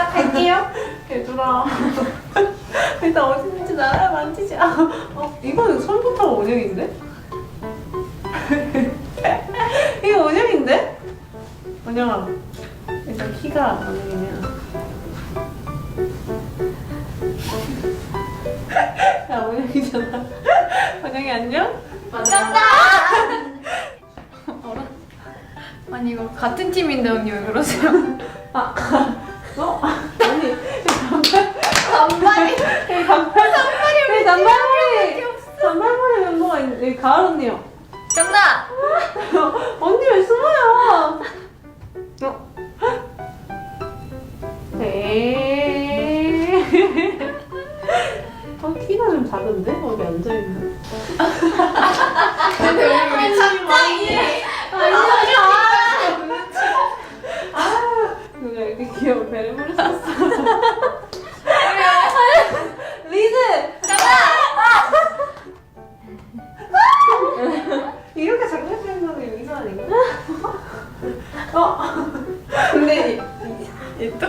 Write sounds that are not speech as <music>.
시작할게요. <laughs> 얘들아. <laughs> 일단 어디 있는지 나야 만지지. 아, 어, 이거는 손부터 원형인데? <laughs> 이거 원형인데? 원영아. 일단 키가 원형이면. 야, 원형이잖아. 원영이 안녕? 정답! 어라? 아니 이거 같은 팀인데 언니 왜 그러세요? 아, 어? 아니, 반발이 이 단발, 이 단발머리, 단발머리 멤버가 있는데, 여기 가을 언니요. 정답! <laughs> 언니 왜 숨어요? 어? 에이. <laughs> 어, 키가 좀 작은데? 거기 앉아있는. 근데 <laughs> 우리 왜 착장이 아, 누가 이렇게 귀여운 베레모를 썼어. 이렇게 장난치는 거는 여기서 아닌가? <laughs> 어? <laughs> 근데 얘또